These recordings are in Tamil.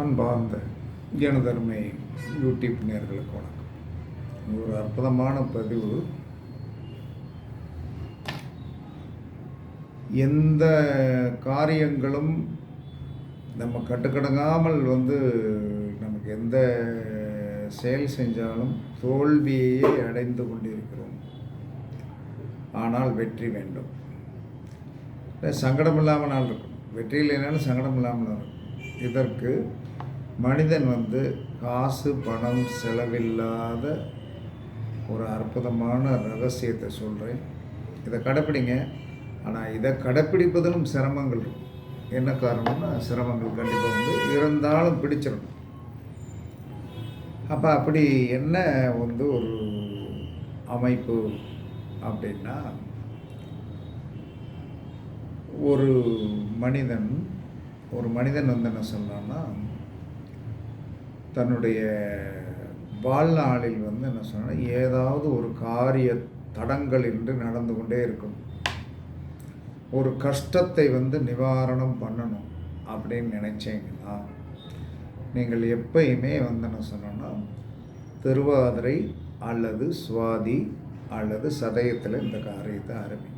அன்பார்ந்த ஜனதர்மை யூடியூப் நேர்களுக்கு வணக்கம். ஒரு அற்புதமான பதிவு. எந்த காரியங்களும் நம்ம கட்டுக்கடங்காமல் வந்து நமக்கு எந்த செயல் செஞ்சாலும் தோல்வியையே அடைந்து கொண்டிருக்கிறோம். ஆனால் வெற்றி வேண்டும். சங்கடம் இல்லாமல் நாள் இருக்கும். வெற்றி இல்லைனாலும் சங்கடம் இல்லாமல் இருக்கும். இதற்கு மனிதன் வந்து காசு பணம் செலவில்லாத ஒரு அற்புதமான ரகசியத்தை சொல்கிறேன் இதை கடைப்பிடிங்க. ஆனால் இதை கடைப்பிடிப்பதிலும் சிரமங்கள் இருக்கும் என்ன காரணம்னா சிரமங்கள் கண்டிப்பாக வந்து இருந்தாலும் பிடிச்சிடணும். அப்போ அப்படி என்ன வந்து ஒரு அமைப்பு அப்படின்னா ஒரு மனிதன் ஒரு மனிதன் வந்து என்ன சொல்றான்னா தன்னுடைய வாழ்நாளில் வந்து என்ன சொன்னால் ஏதாவது ஒரு காரிய தடங்கள் என்று நடந்து கொண்டே இருக்கும். ஒரு கஷ்டத்தை வந்து நிவாரணம் பண்ணணும் அப்படின்னு நினைச்சீங்கன்னா நீங்கள் எப்பயுமே வந்து என்ன சொன்னோன்னா திருவாதிரை அல்லது சுவாதி அல்லது சதயத்தில் இந்த காரியத்தை ஆரம்பி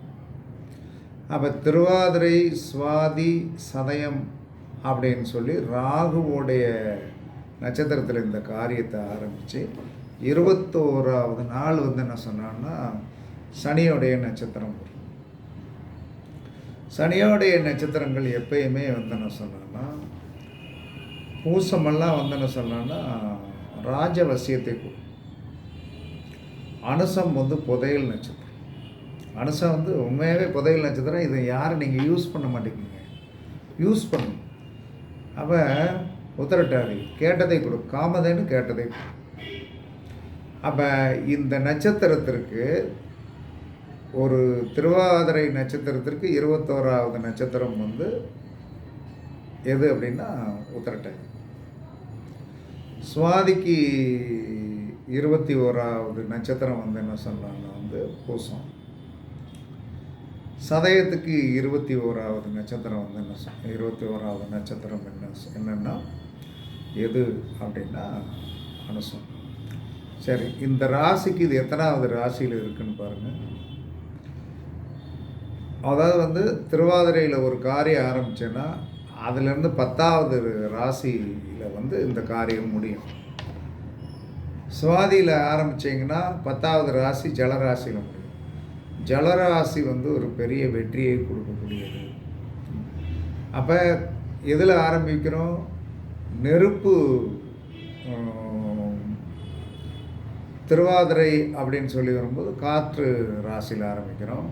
அப்போ திருவாதிரை சுவாதி சதயம் அப்படின்னு சொல்லி ராகுவோடைய நட்சத்திரத்தில் இந்த காரியத்தை ஆரம்பித்து இருபத்தோராவது நாள் வந்து என்ன சொன்னான்னா சனியோடைய நட்சத்திரம் வரும். சனியோடைய நட்சத்திரங்கள் எப்பயுமே வந்து என்ன சொன்னான்னா பூசமெல்லாம் வந்து என்ன சொன்னான்னா ராஜவசியத்தை அனுசம் வந்து புதையல் நட்சத்திரம். அனுசம் வந்து உண்மையாகவே புதையல் நட்சத்திரம் இதை யாரும் நீங்கள் யூஸ் பண்ண மாட்டேங்குங்க யூஸ் பண்ணணும். அப்போ உத்தரட்டாதி கேட்டதை கொடு. காமதேன்னு கேட்டதை கொடு. அப்போ இந்த நட்சத்திரத்திற்கு ஒரு திருவாதிரை நட்சத்திரத்திற்கு இருபத்தோராவது நட்சத்திரம் வந்து எது அப்படின்னா உத்தரட்டாதி சுவாதிக்கு இருபத்தி ஓராவது நட்சத்திரம் வந்து என்ன சொல்கிறாங்கன்னா வந்து பூசம். சதயத்துக்கு இருபத்தி ஓராவது நட்சத்திரம் வந்து என்ன சொல் இருபத்தி ஓராவது நட்சத்திரம் என்ன சொ- எது அப்படின்னா அனுசம் சரி இந்த ராசிக்கு இது எத்தனாவது ராசியில் இருக்குன்னு பாருங்கள் அதாவது வந்து திருவாதிரையில் ஒரு காரியம் ஆரம்பிச்சேன்னா அதுலேருந்து பத்தாவது ராசியில் வந்து இந்த காரியம் முடியும். சுவாதியில் ஆரம்பிச்சிங்கன்னா பத்தாவது ராசி ஜலராசியில் முடியும். ஜலராசி வந்து ஒரு பெரிய வெற்றியை கொடுக்கக்கூடியது. அப்போ எதில் ஆரம்பிக்கிறோம்? நெருப்பு திருவாதிரை அப்படின்னு சொல்லி வரும்போது காற்று ராசியில் ஆரம்பிக்கிறோம்.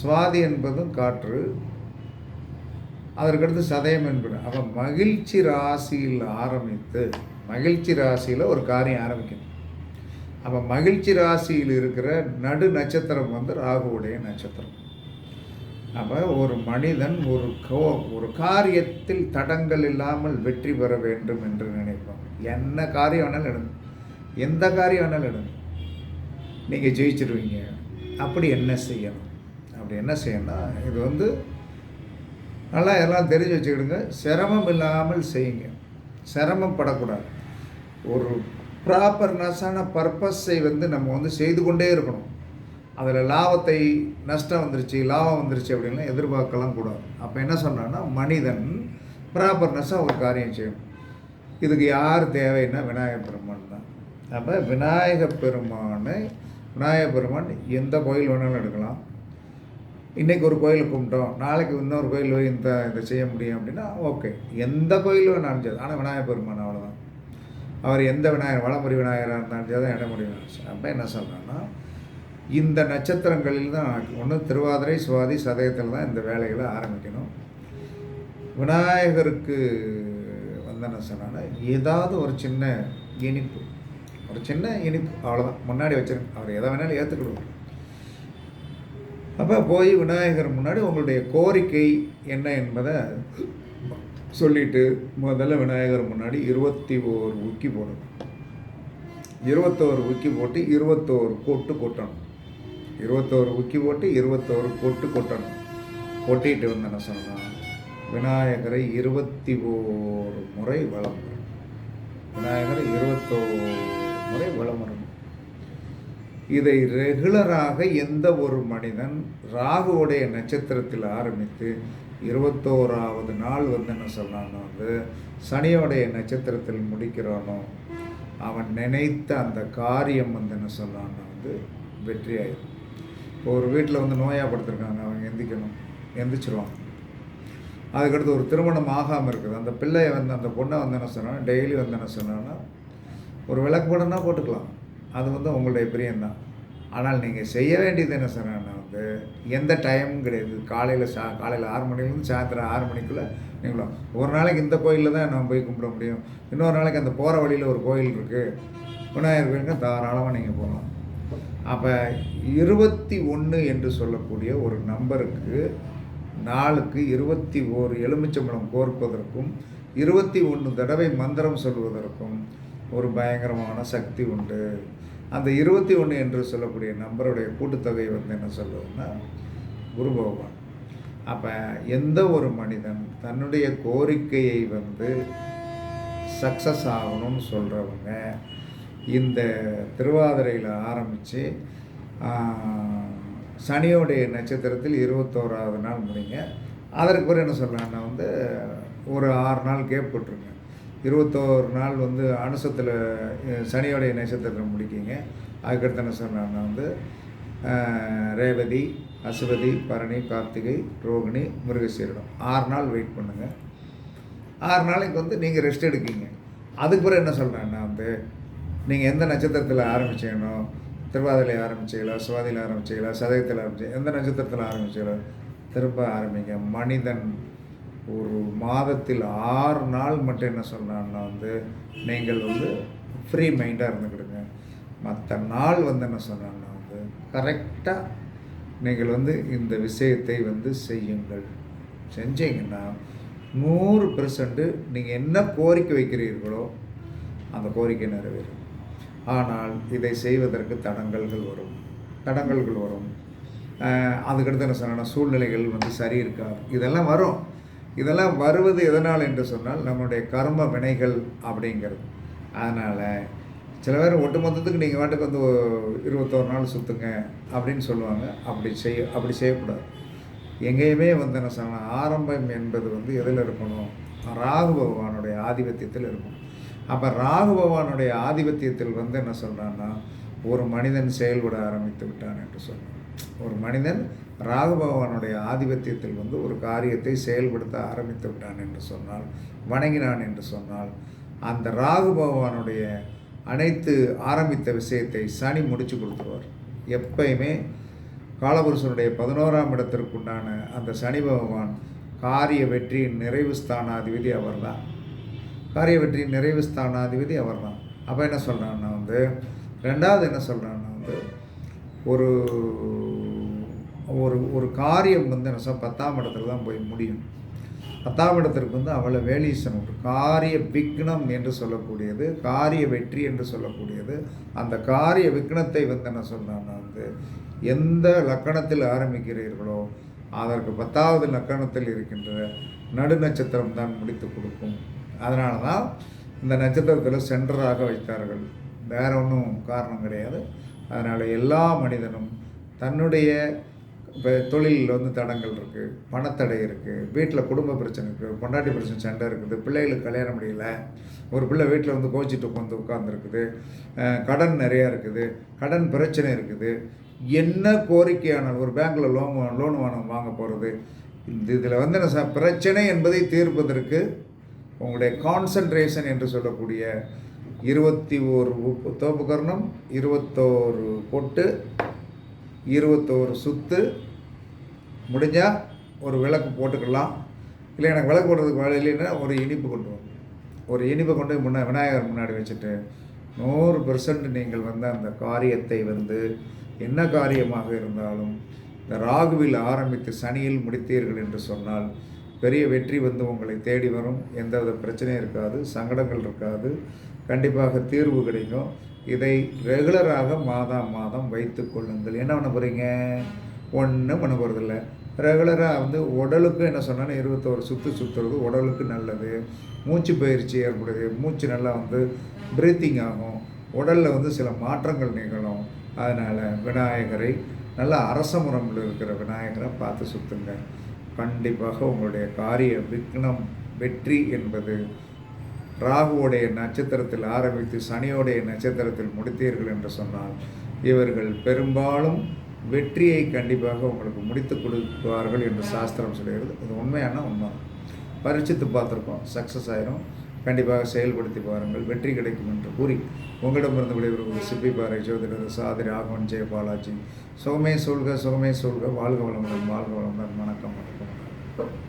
சுவாதி என்பதும் காற்று. அதற்கடுத்து சதயம் என்பது. அப்போ மகிழ்ச்சி ராசியில் ஆரம்பித்து மகிழ்ச்சி ராசியில் ஒரு காரியம் ஆரம்பிக்கணும் அப்போ மகிழ்ச்சி ராசியில் இருக்கிற நடு நட்சத்திரம் வந்து ராகுவுடைய நட்சத்திரம். அப்போ ஒரு மனிதன் ஒரு கோ ஒரு காரியத்தில் தடங்கள் இல்லாமல் வெற்றி பெற வேண்டும் என்று நினைப்பான். என்ன காரியம் வேணாலும் எடுங்க எந்த காரியம் வேணாலும் எடுங்க நீங்கள் ஜெயிச்சிருவீங்க. அப்படி என்ன செய்யணும்? அப்படி என்ன செய்யணும் இது வந்து நல்லா எல்லாம் தெரிஞ்சு வச்சுக்கிடுங்க. சிரமம் இல்லாமல் செய்யுங்க. சிரமப்படக்கூடாது ஒரு ப்ராப்பர்னஸான பர்பஸை வந்து நம்ம வந்து செய்து கொண்டே இருக்கணும். அதில் லாபத்தை நஷ்டம் வந்துருச்சு லாபம் வந்துருச்சு அப்படின்லாம் எதிர்பார்க்கலாம் கூடாது. அப்போ என்ன சொன்னான்னா மனிதன் ப்ராப்பர்னஸாக ஒரு காரியம் செய்யும். இதுக்கு யார் தேவைன்னா விநாயகர் பெருமான் தான். அப்போ விநாயகப் பெருமானை விநாயகப் பெருமான் எந்த கோயில் வேணாலும் எடுக்கலாம். இன்றைக்கி ஒரு கோயில் கும்பிட்டோம் நாளைக்கு இன்னொரு கோயில் போய் இந்த இதை செய்ய முடியும் அப்படின்னா ஓகே. எந்த கோயில் வேணாலும் சரி ஆனால் விநாயகர் பெருமான் அவ்வளோதான் அவர் எந்த விநாயகர் வளமுறை விநாயகராக இருந்தாலும் சரி தான் இடமுறை விநாயகர் அப்போ என்ன சொல்கிறேன்னா இந்த நட்சத்திரங்களில் தான் ஒன்று திருவாதிரை சுவாதி சதயத்தில் தான் இந்த வேலைகளை ஆரம்பிக்கணும். விநாயகருக்கு வந்தன சொன்னால் ஏதாவது ஒரு சின்ன இனிப்பு ஒரு சின்ன இனிப்பு அவ்வளோதான் முன்னாடி வச்சிருங்க அவர் எதை வேணாலும் ஏற்றுக்கிடுவோம் அப்போ போய் விநாயகர் முன்னாடி உங்களுடைய கோரிக்கை என்ன என்பதை சொல்லிட்டு முதல்ல விநாயகர் முன்னாடி இருபத்தி ஓரு உக்கி போடணும். இருபத்தோரு உக்கி போட்டு இருபத்தோரு கொட்டு கொட்டணும். இருபத்தோரு உக்கி போட்டு இருபத்தோரு கொட்டு கொட்டணும். கொட்டிட்டு வந்து என்ன விநாயகரை இருபத்தி ஓரு முறை வளம் வரும் விநாயகரை இருபத்தோரு முறை வளம் வரும் இதை ரெகுலராக எந்த ஒரு மனிதன் ராகுவுடைய நட்சத்திரத்தில் ஆரம்பித்து இருபத்தோராவது நாள் வந்து என்ன சொன்னான்னு வந்து சனியோடைய நட்சத்திரத்தில் முடிக்கிறானோ அவன் நினைத்த அந்த காரியம் வந்து என்ன சொன்னான்னு வந்து வெற்றி ஆயிடும் இப்போ ஒரு வீட்டில் வந்து நோயாக படுத்திருக்காங்க அவங்க எந்திக்கணும் எந்திரிச்சிருவாங்க. அதுக்கடுத்து ஒரு திருமணம் ஆகாமல் இருக்குது. அந்த பிள்ளையை வந்து அந்த பொண்ணை வந்து என்ன சொன்னால் டெய்லி வந்து என்ன சொன்னாங்கன்னா ஒரு விளக்கு போட்டுக்கலாம். அது வந்து உங்களுடைய பிரியம்தான். ஆனால் நீங்கள் செய்ய வேண்டியது என்ன சொன்னேன்னா வந்து எந்த டைமும் கிடையாது. காலையில் சா காலையில் ஆறு மணிலேருந்து சாயந்தரம் ஆறு மணிக்குள்ளே நீங்களும் ஒரு நாளைக்கு இந்த கோயிலில் தான் நம்ம போய் கும்பிட முடியும். இன்னொரு நாளைக்கு அந்த போகிற வழியில் ஒரு கோயில் இருக்குது விநாயகர் கோயிலுக்கு தாராளமாக நீங்கள் போகலாம். அப்போ இருபத்தி ஒன்று என்று சொல்லக்கூடிய ஒரு நம்பருக்கு நாளுக்கு இருபத்தி ஓரு எலுமிச்சம்பழம் கோர்ப்பதற்கும் இருபத்தி ஒன்று தடவை மந்திரம் சொல்வதற்கும் ஒரு பயங்கரமான சக்தி உண்டு. அந்த இருபத்தி ஒன்று என்று சொல்லக்கூடிய நம்பருடைய கூட்டுத்தொகை வந்து என்ன சொல்லுதுன்னா குரு பகவான். அப்போ எந்த ஒரு மனிதன் தன்னுடைய கோரிக்கையை வந்து சக்ஸஸ் ஆகணும்னு சொல்கிறவங்க இந்த திருவாதிரையில் ஆரம்பித்து சனியோடைய நட்சத்திரத்தில் இருபத்தோராவது நாள் முடிங்க. அதற்கு பிறகு என்ன சொல்லலாம்னா வந்து ஒரு ஆறு நாள் கேப் போட்டுருங்க இருபத்தோரு நாள் வந்து அனுசத்தில் சனியோடைய நட்சத்திரத்தில் முடிக்கிங்க. அதுக்கடுத்து என்ன சொல்லலாம்னா வந்து ரேவதி அசுவதி பரணி கார்த்திகை ரோகிணி முருகசீரிடம். ஆறு நாள் வெயிட் பண்ணுங்கள் ஆறு நாளைக்கு வந்து நீங்கள் ரெஸ்ட் எடுக்கீங்க. அதுக்கு பிறகு என்ன சொல்கிறேன்னா வந்து நீங்கள் எந்த நட்சத்திரத்தில் ஆரம்பிச்சீங்கன்னோ திருவாதிரை ஆரம்பிச்சீங்களா சுவாதியில் ஆரம்பிச்சீங்களா சதயத்தில் ஆரம்பிச்சு எந்த நட்சத்திரத்தில் ஆரம்பிச்சீங்களோ திரும்ப ஆரம்பிங்க. மனிதன் ஒரு மாதத்தில் ஆறு நாள் மட்டும் என்ன சொல்கிறான்னா வந்து நீங்கள் வந்து ஃப்ரீ மைண்டாக இருந்துக்கிடுங்க. மற்ற நாள் வந்து என்ன சொன்னான்னா வந்து கரெக்டாக நீங்கள் வந்து இந்த விஷயத்தை வந்து செய்யுங்கள். செஞ்சீங்கன்னா நூறு பெர்சன்ட்டு நீங்கள் என்ன கோரிக்கை வைக்கிறீர்களோ அந்த கோரிக்கை நிறைவேறும். ஆனால் இதை செய்வதற்கு தடங்கல்கள் வரும். தடங்கல்கள் வரும். அதுக்கடுத்து என்ன சொன்னால் சூழ்நிலைகள் வந்து சரி இருக்காது. இதெல்லாம் வரும். இதெல்லாம் வருவது எதனால் என்று சொன்னால் நம்முடைய கர்ம வினைகள் அப்படிங்கிறது. அதனால் சில பேர் ஒட்டு மொத்தத்துக்கு நீங்கள் வாட்டுக்கு வந்து இருபத்தோரு நாள் சுற்றுங்க அப்படின்னு சொல்லுவாங்க. அப்படி செய்ய அப்படி செய்யக்கூடாது. எங்கேயுமே வந்து என்ன சொன்னால் ஆரம்பம் என்பது வந்து எதில் இருக்கணும்? ராகு பகவானுடைய ஆதிபத்தியத்தில் இருக்கணும். அப்போ ராகு பகவானுடைய ஆதிபத்தியத்தில் வந்து என்ன சொல்கிறான்னா ஒரு மனிதன் செயல்பட ஆரம்பித்து விட்டான் என்று சொன்னான். ஒரு மனிதன் ராகு பகவானுடைய ஆதிபத்தியத்தில் வந்து ஒரு காரியத்தை செயல்படுத்த ஆரம்பித்து விட்டான் என்று சொன்னால் வணங்கினான் என்று சொன்னால் அந்த ராகு பகவானுடைய அனைத்து ஆரம்பித்த விஷயத்தை சனி முடிச்சு கொடுத்துருவார். எப்பயுமே காலபுருஷனுடைய பதினோராம் இடத்திற்குண்டான அந்த சனி பகவான் காரிய வெற்றியின் நிறைவு ஸ்தானாதிபதி அவர்தான். காரிய வெற்றியின் நிறைவு ஸ்தானாதிபதி அவர்தான். அப்போ என்ன சொல்கிறான்னா வந்து ரெண்டாவது என்ன சொல்கிறான்னா வந்து ஒரு ஒரு ஒரு காரியம் வந்து என்ன சொல் பத்தாம் இடத்துல தான் போய் முடியும். பத்தாம் இடத்திற்கு வந்து அவ்வளோ வேலீசன் உண்டு. காரிய விக்னம் என்று சொல்லக்கூடியது காரிய வெற்றி என்று சொல்லக்கூடியது. அந்த காரிய விக்னத்தை வந்து என்ன சொல்கிறான்னா வந்து எந்த லக்கணத்தில் ஆரம்பிக்கிறீர்களோ அதற்கு பத்தாவது லக்கணத்தில் இருக்கின்ற நடு நட்சத்திரம் தான் முடித்து கொடுக்கும். அதனால தான் இந்த நட்சத்திரத்தில் சென்டராக வைத்தார்கள். வேற ஒன்றும் காரணம் கிடையாது. அதனால் எல்லா மனிதனும் தன்னுடைய இப்போ தொழிலில் வந்து தடங்கள் இருக்குது பணத்தடை இருக்குது வீட்டில் குடும்ப பிரச்சனை இருக்குது பொண்டாட்டி பிரச்சனை சண்டை இருக்குது பிள்ளைகளுக்கு கல்யாணம் முடியல ஒரு பிள்ளை வீட்டில் வந்து கோச்சிட்டு உட்காந்து உட்காந்துருக்குது கடன் நிறையா இருக்குது கடன் பிரச்சனை இருக்குது. என்ன கோரிக்கையானால் ஒரு பேங்க்கில் லோன் லோன் வாங்க வாங்க போகிறது இந்த இதில் வந்து என்ன பிரச்சனை என்பதை தீர்ப்பதற்கு உங்களுடைய கான்சன்ட்ரேஷன் என்று சொல்லக்கூடிய இருபத்தி ஒரு உப்பு தோப்பு கர்ணம் இருபத்தோரு பொட்டு இருபத்தோரு சுத்து முடிஞ்சால் ஒரு விளக்கு போட்டுக்கலாம். இல்லை எனக்கு விளக்கு போடுறதுக்கு வேலை இல்லைன்னா ஒரு இனிப்பு கொண்டு வாங்க ஒரு இனிப்பை கொண்டு போய் விநாயகர் முன்னாடி வச்சுட்டு நூறு பெர்சன்ட் நீங்கள் வந்து அந்த காரியத்தை வந்து என்ன காரியமாக இருந்தாலும் இந்த ராகுவில் ஆரம்பித்து சனியில் முடித்தீர்கள் என்று சொன்னால் பெரிய வெற்றி வந்து உங்களை தேடி வரும். எந்தவித பிரச்சனையும் இருக்காது. சங்கடங்கள் இருக்காது. கண்டிப்பாக தீர்வு கிடைக்கும். இதை ரெகுலராக மாதம் மாதம் வைத்து கொள்ளுங்கள். என்ன பண்ண போகிறீங்க ஒன்றும் பண்ண போகிறதில்ல ரெகுலராக வந்து உடலுக்கு என்ன சொன்னால் இருபத்தோரு சுற்று சுற்றுறது உடலுக்கு நல்லது. மூச்சு பயிற்சி ஏற்படுது. மூச்சு நல்லா வந்து ப்ரீத்திங் ஆகும். உடலில் வந்து சில மாற்றங்கள் நிகழும். அதனால் விநாயகரை நல்ல அரச முறையில் இருக்கிற விநாயகரை பார்த்து சுற்றுங்க கண்டிப்பாக உங்களுடைய காரிய விக்னம் வெற்றி என்பது ராகுவோடைய நட்சத்திரத்தில் ஆரம்பித்து சனியோடைய நட்சத்திரத்தில் முடித்தீர்கள் என்று சொன்னால் இவர்கள் பெரும்பாலும் வெற்றியை கண்டிப்பாக உங்களுக்கு முடித்து கொடுப்பார்கள் என்று சாஸ்திரம் சொல்கிறது. இது உண்மையான உண்மை. பரிச்சித்து பார்த்துருக்கோம் சக்ஸஸ் ஆயிரும். கண்டிப்பாக செயல்படுத்தி பாருங்கள். வெற்றி கிடைக்கும் என்று கூறி உங்களிடமிருந்து விடைபெறுவது சிப்பிப்பாறை ஜோதிடர் சாதிரி ஆகவன் ஜெய பாலாஜி. சுகமே சொல்க சுகமே சொல்க. வாழ்க வளமுடன் வாழ்க வளமுடன். வணக்கம் வணக்கம் வணக்கம்.